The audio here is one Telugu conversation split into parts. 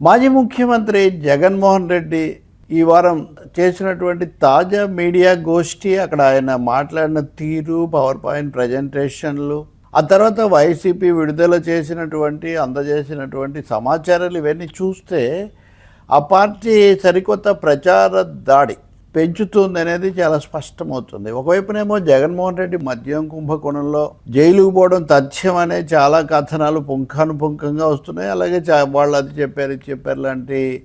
మాజీ ముఖ్యమంత్రి జగన్మోహన్ రెడ్డి ఈ వారం చేసినటువంటి తాజా మీడియా గోష్ఠి అక్కడ ఆయన మాట్లాడిన తీరు పవర్ పాయింట్ ప్రజెంటేషన్లు ఆ తర్వాత వైసీపీ విడుదల చేసినటువంటి అందజేసినటువంటి సమాచారాలు ఇవన్నీ చూస్తే ఆ పార్టీ సరికొత్త ప్రచార దాడి పెంచుతుంది అనేది చాలా స్పష్టమవుతుంది. ఒకవైపునేమో జగన్మోహన్ రెడ్డి మద్యం కుంభకోణంలో జైలుకు పోవడం తథ్యం అనే చాలా కథనాలు పుంఖానుపుంఖంగా వస్తున్నాయి. అలాగే చా- వాళ్ళు అది చెప్పారు ఇది చెప్పారు లాంటి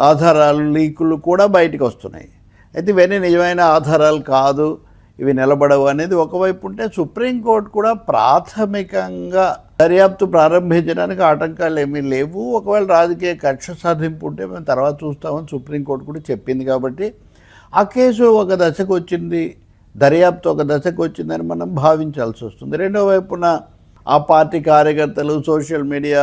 ఆధారాలు లీకులు కూడా బయటకు వస్తున్నాయి. అయితే ఇవన్నీ నిజమైన ఆధారాలు కాదు ఇవి నిలబడవు అనేది ఒకవైపు ఉంటే సుప్రీంకోర్టు కూడా ప్రాథమికంగా దర్యాప్తు ప్రారంభించడానికి ఆటంకాలు ఏమీ లేవు. ఒకవేళ రాజకీయ కక్ష సాధింపు ఉంటే మేము తర్వాత చూస్తామని సుప్రీంకోర్టు కూడా చెప్పింది కాబట్టి ఆ కేసు ఒక దశకు వచ్చింది దర్యాప్తు ఒక దశకు వచ్చిందని మనం భావించాల్సి వస్తుంది. రెండో వైపున ఆ పార్టీ కార్యకర్తలు సోషల్ మీడియా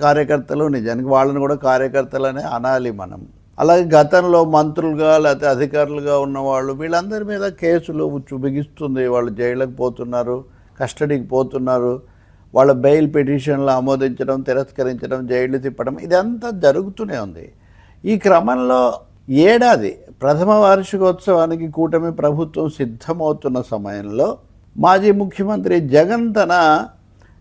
కార్యకర్తలు నిజానికి వాళ్ళని కూడా కార్యకర్తలనే అనాలి మనం. అలాగే గతంలో మంత్రులుగా లేకపోతే అధికారులుగా ఉన్నవాళ్ళు వీళ్ళందరి మీద కేసులు బిగిస్తుంది. వాళ్ళు జైళ్ళకి పోతున్నారు కస్టడీకి పోతున్నారు. వాళ్ళ బెయిల్ పిటిషన్లు ఆమోదించడం తిరస్కరించడం జైళ్ళు తిప్పడం ఇదంతా జరుగుతూనే ఉంది. ఈ క్రమంలో ఏడాది ప్రథమ వార్షికోత్సవానికి కూటమి ప్రభుత్వం సిద్ధమవుతున్న సమయంలో మాజీ ముఖ్యమంత్రి జగన్ తన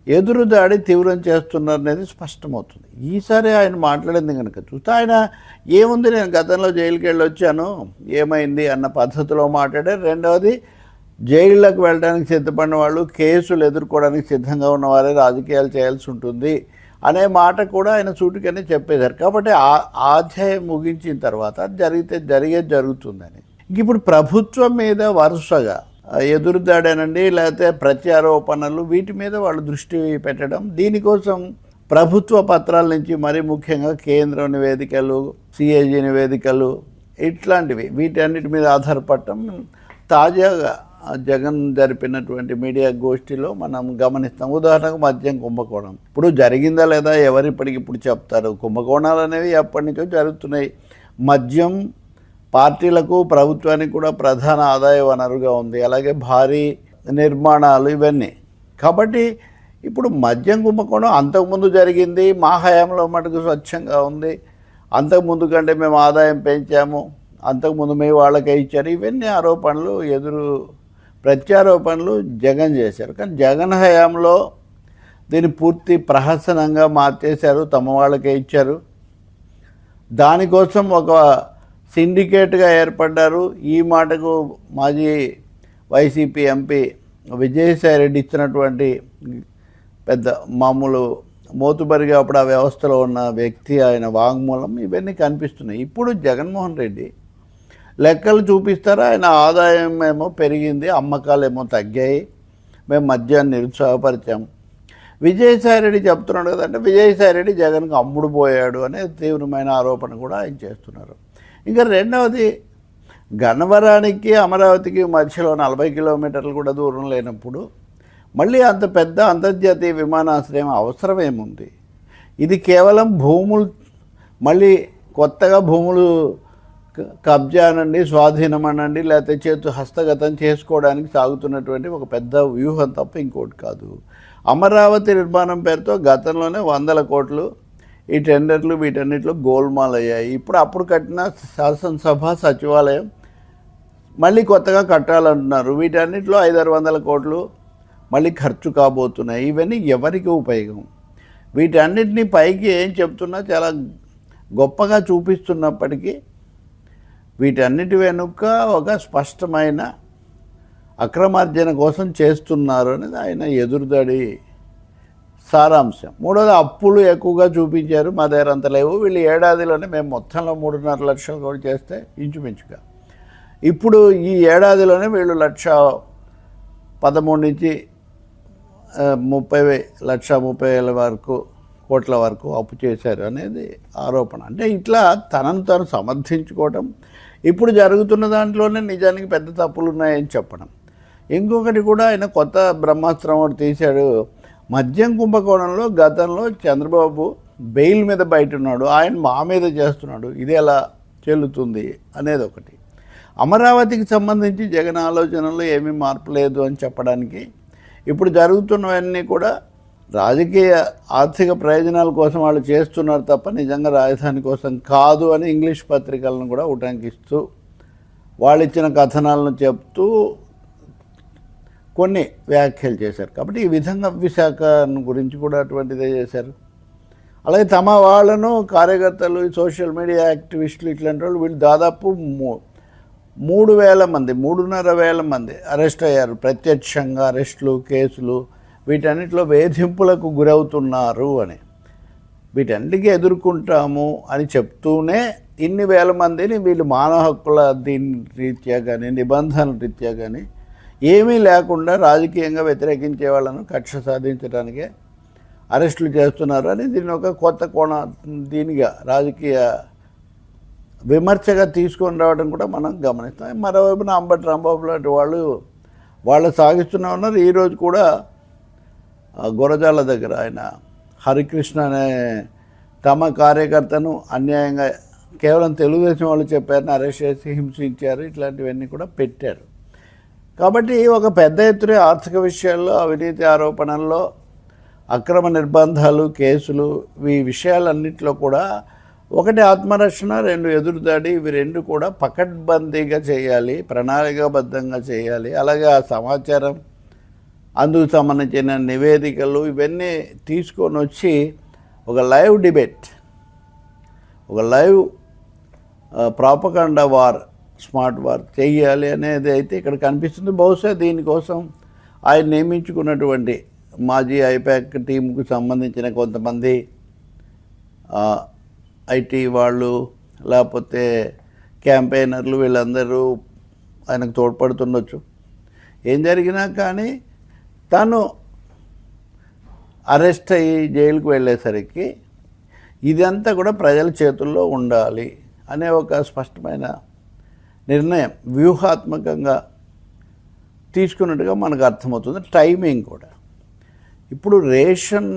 ఎదురుదాడి తీవ్రం చేస్తున్నారనేది స్పష్టమవుతుంది. ఈసారి ఆయన మాట్లాడింది కనుక చూస్తే ఆయన ఏముంది నేను గతంలో జైలుకి వెళ్ళి వచ్చాను ఏమైంది? అన్న పద్ధతిలో మాట్లాడారు. రెండవది జైళ్ళకు వెళ్ళడానికి సిద్ధపడిన వాళ్ళు కేసులు ఎదుర్కోవడానికి సిద్ధంగా ఉన్నవారే రాజకీయాలు చేయాల్సి ఉంటుంది. అనే మాట కూడా ఆయన సూటికనే చెప్పేశారు. కాబట్టి ఆ అధ్యాయం ముగించిన తర్వాత జరిగితే జరిగే జరుగుతుందని. ఇప్పుడు ప్రభుత్వం మీద వరుసగా ఎదురుదాడనండి లేకపోతే ప్రత్యారోపణలు వీటి మీద వాళ్ళు దృష్టి పెట్టడం దీనికోసం ప్రభుత్వ పత్రాల నుంచి మరీ ముఖ్యంగా కేంద్ర నివేదికలు సిఏజీ నివేదికలు ఇట్లాంటివి వీటన్నిటి మీద ఆధారపడటం తాజాగా జగన్ జరిపినటువంటి మీడియా గోష్ఠిలో మనం గమనిస్తాం. ఉదాహరణకు మద్యం కుంభకోణం. ఇప్పుడు జరిగిందా లేదా ఎవరు ఇప్పటికి ఇప్పుడు చెప్తారు? కుంభకోణాలు అనేవి ఎప్పటి నుంచో జరుగుతున్నాయి. మద్యం పార్టీలకు ప్రభుత్వానికి కూడా ప్రధాన ఆదాయ వనరుగా ఉంది. అలాగే భారీ నిర్మాణాలు ఇవన్నీ. కాబట్టి ఇప్పుడు మద్యం కుంభకోణం అంతకుముందు జరిగింది. మా హయాంలో మటుకు స్వచ్ఛంగా ఉంది. అంతకుముందు కంటే మేము ఆదాయం పెంచాము. అంతకుముందు మీ వాళ్ళకే ఇచ్చారు. ఇవన్నీ ఆరోపణలు ఎదురు ప్రత్యారోపణలు జగన్ చేశారు. కానీ జగన్ హయాంలో దీన్ని పూర్తి ప్రహసనంగా మార్చేశారు తమ వాళ్ళకే ఇచ్చారు. దానికోసం ఒక సిండికేట్గా ఏర్పడ్డారు. ఈ మాటకు మాజీ వైసీపీ ఎంపీ విజయసాయి రెడ్డి ఇచ్చినటువంటి పెద్ద మామూలు మోతుబరిగా అప్పుడు ఆ వ్యవస్థలో ఉన్న వ్యక్తి ఆయన వాంగ్మూలం ఇవన్నీ కనిపిస్తున్నాయి. ఇప్పుడు జగన్మోహన్ రెడ్డి లెక్కలు చూపిస్తారా? ఆయన ఆదాయం ఏమో పెరిగింది అమ్మకాలు ఏమో తగ్గాయి. మేము మద్యాన్ని నిరుత్సాహపరిచాం. విజయసాయి రెడ్డి చెప్తున్నాడు కదంటే విజయసాయి రెడ్డి జగన్కి అమ్ముడు పోయాడు అనే తీవ్రమైన ఆరోపణ కూడా ఆయన చేస్తున్నారు. ఇంకా రెండవది గన్నవరానికి అమరావతికి మధ్యలో నలభై కిలోమీటర్లు కూడా దూరం లేనప్పుడు మళ్ళీ అంత పెద్ద అంతర్జాతీయ విమానాశ్రయం అవసరం ఏముంది ఇది కేవలం భూములు మళ్ళీ కొత్తగా భూములు కబ్జా అనండి స్వాధీనం అనండి లేకపోతే చేతు హస్తగతం చేసుకోవడానికి సాగుతున్నటువంటి ఒక పెద్ద వ్యూహం తప్ప ఇంకోటి కాదు. అమరావతి నిర్మాణం పేరుతో గతంలోనే వందల కోట్లు ఈ టెండర్లు వీటన్నిటిలో గోల్మాల్ అయ్యాయి ఇప్పుడు అప్పుడు కట్టిన శాసనసభ సచివాలయం మళ్ళీ కొత్తగా కట్టాలంటున్నారు. వీటన్నిటిలో ఐదారు వందల కోట్లు మళ్ళీ ఖర్చు కాబోతున్నాయి. ఇవన్నీ ఎవరికి ఉపయోగం? వీటన్నిటిని పైకి ఏం చెప్తున్నా చాలా గొప్పగా చూపిస్తున్నప్పటికీ వీటన్నిటి వెనుక ఒక స్పష్టమైన అక్రమార్జన కోసం చేస్తున్నారు అనేది ఆయన ఎదురుదాడి సారాంశం. మూడోది అప్పులు ఎక్కువగా చూపించారు. మా దగ్గర అంత లేవు. వీళ్ళు ఏడాదిలోనే మేము మొత్తంలో మూడున్నర లక్షలు కూడా చేస్తే ఇంచుమించుగా. ఇప్పుడు ఈ ఏడాదిలోనే వీళ్ళు లక్ష పదమూడు నుంచి ముప్పై వే- లక్ష ముప్పై వేల వరకు కోట్ల వరకు అప్పు చేశారు అనేది ఆరోపణ. అంటే ఇట్లా తనను తాను సమర్థించుకోవటం ఇప్పుడు జరుగుతున్న దాంట్లోనే నిజానికి పెద్ద తప్పులు ఉన్నాయని చెప్పడం. ఇంకొకటి కూడా ఆయన కొత్త బ్రహ్మాస్త్రం ఒకటి తీశాడు. మద్యం కుంభకోణంలో గతంలో చంద్రబాబు బెయిల్ మీద బయట ఉన్నాడు ఆయన మా మీద చేస్తున్నాడు ఇది ఎలా చెల్లుతుంది అనేది ఒకటి. అమరావతికి సంబంధించి జగన్ ఆలోచనలో ఏమీ మార్పు లేదు అని చెప్పడానికి ఇప్పుడు జరుగుతున్నవన్నీ కూడా రాజకీయ ఆర్థిక ప్రయోజనాల కోసం వాళ్ళు చేస్తున్నారు తప్ప నిజంగా రాజధాని కోసం కాదు అని ఇంగ్లీష్ పత్రికలను కూడా ఉటంకిస్తూ వాళ్ళు ఇచ్చిన కథనాలను చెప్తూ కొన్ని వ్యాఖ్యలు చేశారు. కాబట్టి ఈ విధంగా విశాఖను గురించి కూడా అటువంటిదే చేశారు. అలాగే తమ వాళ్ళను కార్యకర్తలు ఈ సోషల్ మీడియా యాక్టివిస్టులు ఇట్లాంటి వాళ్ళు వీళ్ళు దాదాపు మూ- మూడు వేల మంది మూడున్నర వేల మంది అరెస్ట్ అయ్యారు. ప్రత్యక్షంగా అరెస్టులు కేసులు వీటన్నిటిలో వేధింపులకు గురవుతున్నారు అని. వీటన్నిటికీ ఎదుర్కొంటాము అని చెప్తూనే ఇన్ని వేల మందిని వీళ్ళు మానవ హక్కుల దీని రీత్యా కానీ నిబంధనల రీత్యా కానీ ఏమీ లేకుండా రాజకీయంగా వ్యతిరేకించే వాళ్ళను కక్ష సాధించడానికే అరెస్టులు చేస్తున్నారు అని దీన్ని ఒక కొత్త కోణ దీనిగా రాజకీయ విమర్శగా తీసుకొని రావడం కూడా మనం గమనిస్తాం. మరోవైపున అంబటి రాంబాబు లాంటి వాళ్ళు వాళ్ళు సాగిస్తూనే ఉన్నారు. ఈరోజు కూడా గురజాల దగ్గర ఆయన హరికృష్ణ అనే తమ కార్యకర్తను అన్యాయంగా కేవలం తెలుగుదేశం వాళ్ళు చెప్పారని అరెస్ట్ చేసి హింసించారు ఇట్లాంటివన్నీ కూడా పెట్టారు. కాబట్టి ఒక పెద్ద ఎత్తున ఆర్థిక విషయాల్లో అవినీతి ఆరోపణల్లో అక్రమ నిర్బంధాలు కేసులు ఈ విషయాలన్నింటిలో కూడా ఒకటి ఆత్మరక్షణ రెండు ఎదురుదాడి ఇవి రెండు కూడా పకడ్బందీగా చేయాలి ప్రణాళికాబద్ధంగా చేయాలి. అలాగే ఆ సమాచారం అందుకు సంబంధించిన నివేదికలు ఇవన్నీ తీసుకొని వచ్చి ఒక లైవ్ డిబేట్ ఒక live propaganda war smart war చేయాలి అనేది అయితే ఇక్కడ కనిపిస్తుంది. బహుశా దీనికోసం ఆయన నియమించుకున్నటువంటి మాజీ ఐపాక్ టీంకు సంబంధించిన కొంతమంది ఐటీ వాళ్ళు లేకపోతే క్యాంపెయినర్లు వీళ్ళందరూ ఆయనకు తోడ్పడుతుండొచ్చు. ఏం జరిగినా కానీ తను అరెస్ట్ అయ్యి జైలుకు వెళ్ళేసరికి ఇదంతా కూడా ప్రజల చేతుల్లో ఉండాలి అనే ఒక స్పష్టమైన నిర్ణయం వ్యూహాత్మకంగా తీసుకున్నట్టుగా మనకు అర్థమవుతుంది. టైమింగ్ కూడా. ఇప్పుడు రేషన్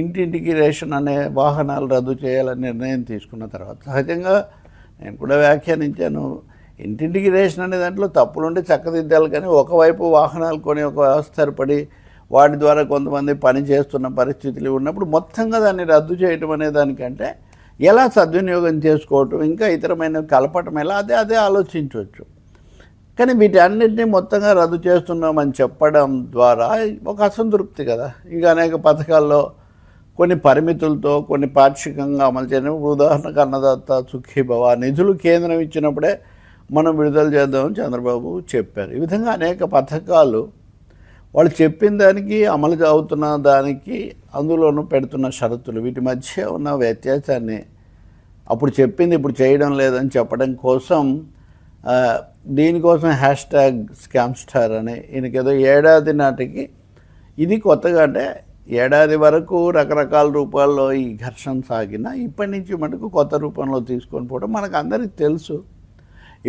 ఇంటింటికి రేషన్ అనే వాహనాలు రద్దు చేయాలని నిర్ణయం తీసుకున్న తర్వాత సహజంగా నేను కూడా వ్యాఖ్యానించాను. ఇంటింటికి రేషన్ అనే దాంట్లో తప్పులుంటే చక్కదిద్దాలి కానీ ఒకవైపు వాహనాలు కొని ఒక వ్యవస్థ ఏర్పడి వాటి ద్వారా కొంతమంది పని చేస్తున్న పరిస్థితులు ఉన్నప్పుడు మొత్తంగా దాన్ని రద్దు చేయటం అనే దానికంటే ఎలా సద్వినియోగం చేసుకోవటం ఇంకా ఇతరమైన కలపటం ఎలా అదే అదే ఆలోచించవచ్చు. కానీ వీటన్నిటిని మొత్తంగా రద్దు చేస్తున్నామని చెప్పడం ద్వారా ఒక అసంతృప్తి కదా. ఇంకా అనేక పథకాల్లో కొన్ని పరిమితులతో కొన్ని పాక్షికంగా అమలు చేయడం ఉదాహరణకు అన్నదాత సుఖీభవ నిధులు కేంద్రం ఇచ్చినప్పుడే మనం విడుదల చేద్దామని చంద్రబాబు చెప్పారు. ఈ విధంగా అనేక పథకాలు వాళ్ళు చెప్పిన దానికి అమలు అవుతున్న దానికి అందులోనూ పెడుతున్న షరతులు. వీటి మధ్య ఉన్న వ్యత్యాసాన్ని అప్పుడు చెప్పింది ఇప్పుడు చేయడం లేదని చెప్పడం కోసం దీనికోసం హ్యాష్ ట్యాగ్ స్కామ్ స్టార్ అని ఈయనకేదో ఏడాది నాటికి ఇది కొత్తగా అంటే ఏడాది వరకు రకరకాల రూపాల్లో ఈ ఘర్షణ సాగిన ఇప్పటి నుంచి మటుకు కొత్త రూపంలో తీసుకొని పోవడం మనకు అందరికీ తెలుసు.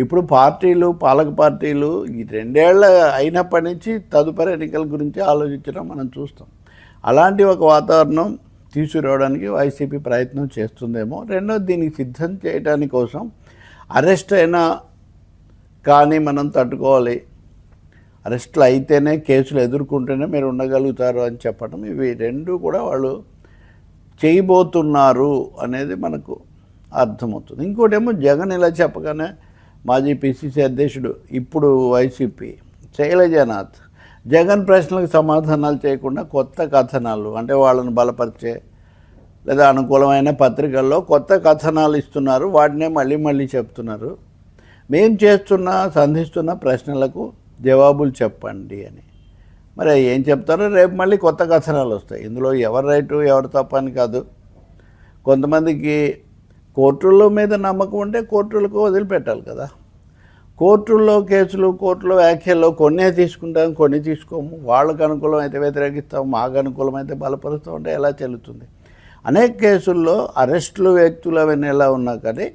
ఇప్పుడు పార్టీలు పాలక పార్టీలు ఈ రెండేళ్ళ అయినప్పటి నుంచి తదుపరి ఎన్నికల గురించి ఆలోచించడం మనం చూస్తాం. అలాంటి ఒక వాతావరణం తీసుకురావడానికి వైసీపీ ప్రయత్నం చేస్తుందేమో. రెండో దీనికి సిద్ధం చేయడానికి కోసం అరెస్ట్ అయినా కానీ మనం తట్టుకోవాలి. అరెస్టులు అయితేనే కేసులు ఎదుర్కొంటేనే మీరు ఉండగలుగుతారు అని చెప్పడం ఇవి రెండు కూడా వాళ్ళు చేయబోతున్నారు అనేది మనకు అర్థమవుతుంది. ఇంకోటేమో జగన్ ఇలా చెప్పగానే మాజీ పిసిసి అధ్యక్షుడు ఇప్పుడు వైసీపీ. శైలజానాథ్ జగన్ ప్రశ్నలకు సమాధానాలు చేయకుండా కొత్త కథనాలు అంటే వాళ్ళను బలపరిచే లేదా అనుకూలమైన పత్రికల్లో కొత్త కథనాలు ఇస్తున్నారు వాటినే మళ్ళీ మళ్ళీ చెప్తున్నారు. మేం చేస్తున్న సంధిస్తున్న ప్రశ్నలకు జవాబులు చెప్పండి అని. మరి ఏం చెప్తారో రేపు మళ్ళీ కొత్త కథనాలు వస్తాయి. ఇందులో ఎవరు రైటు ఎవరు తప్ప అని కాదు. కొంతమందికి కోర్టుల మీద నమ్మకం ఉంటే కోర్టులకు వదిలిపెట్టాలి కదా. కోర్టుల్లో కేసులు కోర్టులో వ్యాఖ్యల్లో కొన్నే తీసుకుంటాం కొన్ని తీసుకోము. వాళ్ళకు అనుకూలం అయితే వ్యతిరేకిస్తాం మాకు అనుకూలం అయితే బలపరుస్తూ ఉంటే ఎలా చెల్లుతుంది? అనేక కేసుల్లో అరెస్టులు వ్యక్తులు అవన్నీ ఎలా ఉన్నా కానీ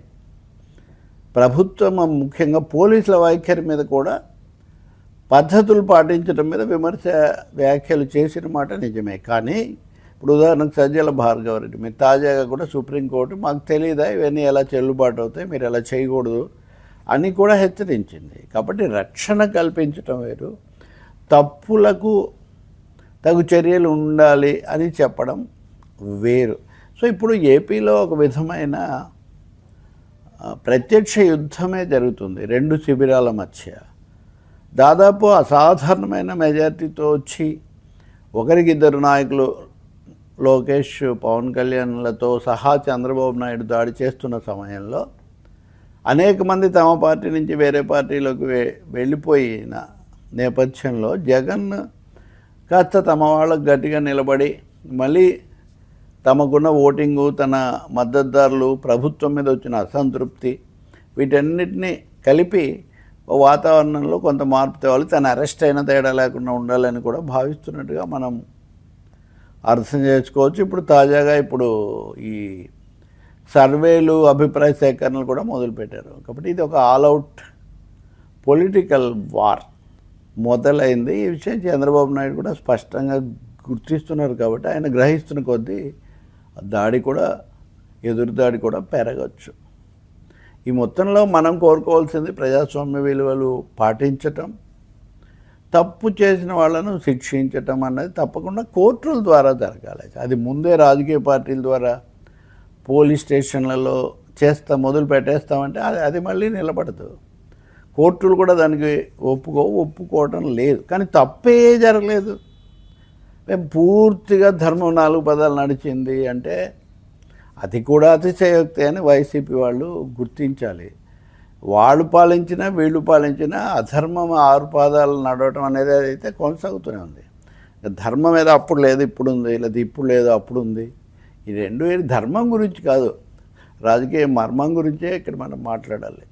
ప్రభుత్వం ముఖ్యంగా పోలీసుల వైఖరి మీద కూడా పద్ధతులు పాటించడం మీద విమర్శ వ్యాఖ్యలు చేసిన మాట నిజమే. కానీ ఇప్పుడు ఉదాహరణకు సజ్జల భార్గవరెడ్డి మీరు తాజాగా కూడా సుప్రీంకోర్టు మాకు తెలియదా ఇవన్నీ ఎలా చెల్లుబాటు అవుతాయి మీరు ఎలా చేయకూడదు అని కూడా హెచ్చరించింది. కాబట్టి రక్షణ కల్పించటం వేరు తప్పులకు తగు చర్యలు ఉండాలి అని చెప్పడం వేరు. సో ఇప్పుడు ఏపీలో ఒక విధమైన ప్రత్యక్ష యుద్ధమే జరుగుతుంది రెండు శిబిరాల మధ్య. దాదాపు అసాధారణమైన మెజార్టీతో వచ్చి ఒకరికిద్దరు నాయకులు లోకేష్ పవన్ కళ్యాణ్లతో సహా చంద్రబాబు నాయుడు దాడి చేస్తున్న సమయంలో అనేక మంది తమ పార్టీ నుంచి వేరే పార్టీలోకి వె వెళ్ళిపోయిన నేపథ్యంలో జగన్ కాస్త తమ వాళ్ళకు గట్టిగా నిలబడి మళ్ళీ తమకున్న ఓటింగు తన మద్దతుదారులు ప్రభుత్వం మీద వచ్చిన అసంతృప్తి వీటన్నిటిని కలిపి వాతావరణంలో కొంత మార్పు తేవాలి. తన అరెస్ట్ అయిన తేడా లేకుండా ఉండాలని కూడా భావిస్తున్నట్టుగా మనం అర్థం చేసుకోవచ్చు. ఇప్పుడు తాజాగా ఇప్పుడు ఈ సర్వేలు అభిప్రాయ సేకరణలు కూడా మొదలుపెట్టారు. కాబట్టి ఇది ఒక ఆల్అవుట్ పొలిటికల్ వార్ మొదలైంది. ఈ విషయం చంద్రబాబు నాయుడు కూడా స్పష్టంగా గుర్తిస్తున్నారు కాబట్టి ఆయన గ్రహిస్తున్న కొద్దీ దాడి కూడా ఎదురు దాడి కూడా పెరగచ్చు. ఈ మొత్తంలో మనం కోరుకోవాల్సింది ప్రజాస్వామ్య విలువలు పాటించటం తప్పు చేసిన వాళ్ళను శిక్షించటం అన్నది తప్పకుండా కోర్టుల ద్వారా జరగాలి. అది ముందే రాజకీయ పార్టీల ద్వారా పోలీస్ స్టేషన్లలో చేస్తా మొదలు పెట్టేస్తామంటే అది అది మళ్ళీ నిలబడదు. కోర్టులు కూడా దానికి ఒప్పుకో ఒప్పుకోవటం లేదు. కానీ తప్పే జరగలేదు. మేము పూర్తిగా ధర్మం నాలుగు పదాలు నడిచింది అంటే అది కూడా అతిశయోక్తి అని వైసీపీ వాళ్ళు గుర్తించాలి. వాళ్ళు పాలించినా వీళ్ళు పాలించినా అధర్మం ఆరు పాదాలు నడవటం అనేది అయితే కొనసాగుతూనే ఉంది. ధర్మం ఏదో అప్పుడు లేదు ఇప్పుడు ఉంది లేదా ఇప్పుడు లేదు అప్పుడు ఉంది ఈ రెండు ధర్మం గురించి కాదు. రాజకీయ మర్మం గురించే ఇక్కడ మనం మాట్లాడాలి.